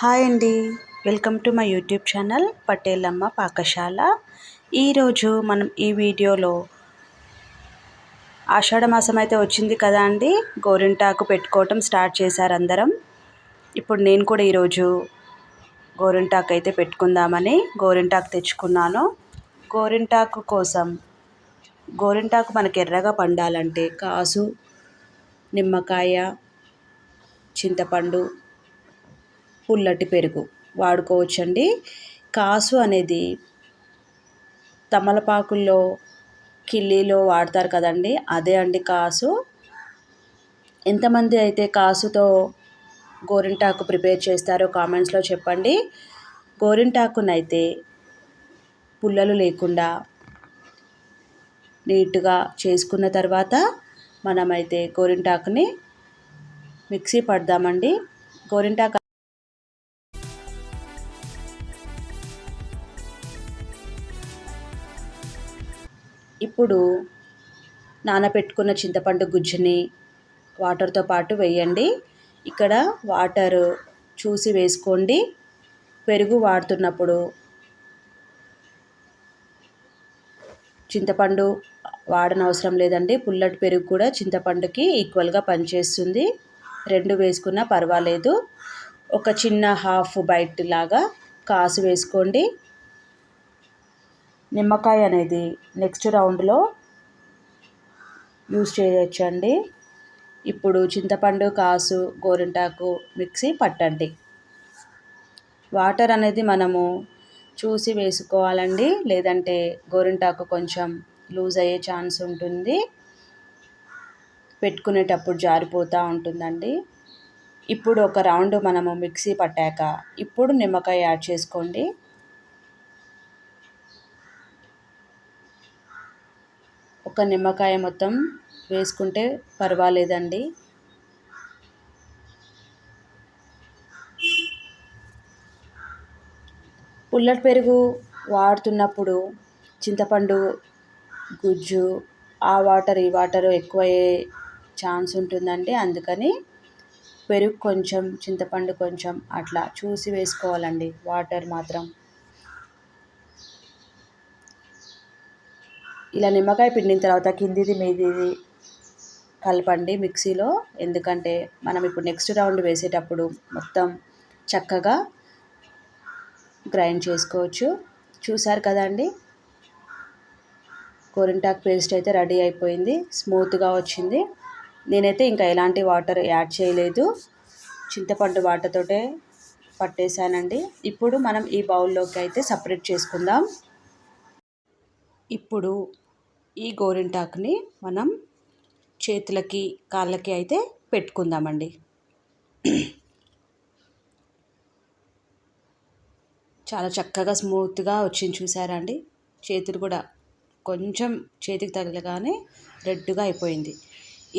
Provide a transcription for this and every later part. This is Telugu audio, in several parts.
హాయ్ అండి. Welcome to my YouTube channel Patelamma Pakashala. ఈరోజు మనం ఈ వీడియోలో ఆషాఢ మాసం అయితే వచ్చింది కదా అండి. గోరింటాకు పెట్టుకోవటం స్టార్ట్ చేశారు అందరం. ఇప్పుడు నేను కూడా ఈరోజు గోరింటాకు అయితే పెట్టుకుందామని గోరింటాకు తెచ్చుకున్నాను. గోరింటాకు కోసం గోరింటాకు మనకి ఎర్రగా పండాలంటే కాసు నిమ్మకాయ చింతపండు పుల్లటి పెరుగు వాడుకోవచ్చండి. కాసు అనేది తమలపాకుల్లో కిల్లీలో వాడతారు కదండి. అదే అండి కాసు. ఎంతమంది అయితే కాసుతో గోరింటాకు ప్రిపేర్ చేస్తారో కామెంట్స్లో చెప్పండి. గోరింటాకునైతే పుల్లలు లేకుండా నీట్గా చేసుకున్న తర్వాత మనమైతే గోరింటాకుని మిక్సీ పడదామండి గోరింటాకు ఇప్పుడు నానబెట్టుకున్న చింతపండు గుజ్జుని వాటర్తో పాటు వేయండి. ఇక్కడ వాటర్ చూసి వేసుకోండి. పెరుగు వాడుతున్నప్పుడు చింతపండు వాడనవసరం లేదండి. పుల్లటి పెరుగు కూడా చింతపండుకి ఈక్వల్గా పనిచేస్తుంది. రెండు వేసుకున్నా పర్వాలేదు. ఒక చిన్న హాఫ్ బైట్ లాగా కాసు వేసుకోండి. నిమ్మకాయ అనేది నెక్స్ట్ రౌండ్లో యూస్ చేయొచ్చండి. ఇప్పుడు చింతపండు కాసు గోరింటాకు మిక్సీ పట్టండి. వాటర్ అనేది మనము చూసి వేసుకోవాలండి. లేదంటే గోరింటాకు కొంచెం లూజ్ అయ్యే ఛాన్స్ ఉంటుంది. పెట్టుకునేటప్పుడు జారిపోతూ ఉంటుందండి. ఇప్పుడు ఒక రౌండ్ మనము మిక్సీ పట్టాక ఇప్పుడు నిమ్మకాయ యాడ్ చేసుకోండి. ఒక నిమ్మకాయ మొత్తం వేసుకుంటే పర్వాలేదండి. పుల్లటి పెరుగు వాడుతున్నప్పుడు చింతపండు గుజ్జు ఆ వాటర్ ఈ వాటర్ ఎక్కువయ్యే ఛాన్స్ ఉంటుందండి. అందుకని పెరుగు కొంచెం చింతపండు కొంచెం అట్లా చూసి వేసుకోవాలండి. వాటర్ మాత్రం. ఇలా నిమ్మకాయ పిండిన తర్వాత కిందిది మీదిది కలపండి మిక్సీలో. ఎందుకంటే మనం ఇప్పుడు నెక్స్ట్ రౌండ్ వేసేటప్పుడు మొత్తం చక్కగా గ్రైండ్ చేసుకోవచ్చు. చూసారు కదండి గోరింటాక్ పేస్ట్ అయితే రెడీ అయిపోయింది. స్మూత్గా వచ్చింది. నేనైతే ఇంకా ఎలాంటి వాటర్ యాడ్ చేయలేదు. చింతపండు వాటర్తోటే పట్టేశానండి. ఇప్పుడు మనం ఈ బౌల్లోకి అయితే సపరేట్ చేసుకుందాం. ఇప్పుడు ఈ గోరింటాకుని మనం చేతులకి కాళ్ళకి అయితే పెట్టుకుందామండి. చాలా చక్కగా స్మూత్గా వచ్చింది చూసారా అండి చేతులు కూడా కొంచెం చేతికి తగలగానే రెడ్గా అయిపోయింది.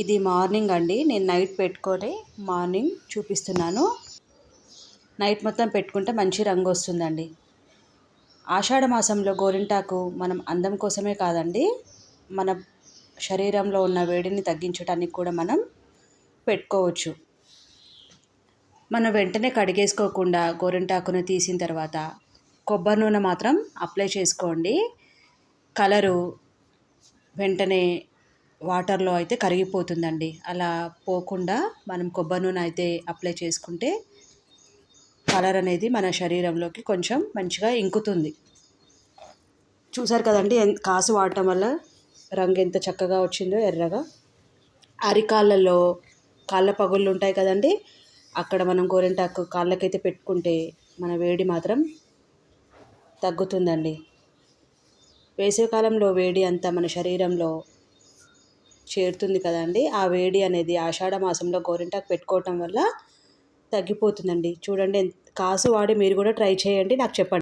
ఇది మార్నింగ్ అండి. నేను నైట్ పెట్టుకొని మార్నింగ్ చూపిస్తున్నాను. నైట్ మొత్తం పెట్టుకుంటే మంచి రంగు వస్తుందండి. ఆషాఢ మాసంలో గోరింటాకు మనం అందం కోసమే కాదండి. మన శరీరంలో ఉన్న వేడిని తగ్గించడానికి కూడా మనం పెట్టుకోవచ్చు. మనం వెంటనే కడిగేసుకోకుండా గోరింటాకును తీసిన తర్వాత కొబ్బరి నూనె మాత్రం అప్లై చేసుకోండి. కలరు వెంటనే వాటర్లో అయితే కరిగిపోతుందండి. అలా పోకుండా మనం కొబ్బరి నూనె అయితే అప్లై చేసుకుంటే కలర్ అనేది మన శరీరంలోకి కొంచెం మంచిగా ఇంకుతుంది. చూసారు కదండి కాసు వాడటం వల్ల రంగు ఎంత చక్కగా వచ్చిందో ఎర్రగా. అరికాళ్ళలో కాళ్ళ పగుళ్ళు ఉంటాయి కదండి అక్కడ మనం గోరింటాకు కాళ్ళకైతే పెట్టుకుంటే మన వేడి మాత్రం తగ్గుతుందండి. వేసవికాలంలో వేడి అంతా మన శరీరంలో చేరుతుంది కదండి. ఆ వేడి అనేది ఆషాఢ మాసంలో గోరింటాకు పెట్టుకోవటం వల్ల తగ్గిపోతుందండి. చూడండి కాసు వాడి మీరు కూడా ట్రై చేయండి నాకు చెప్పండి.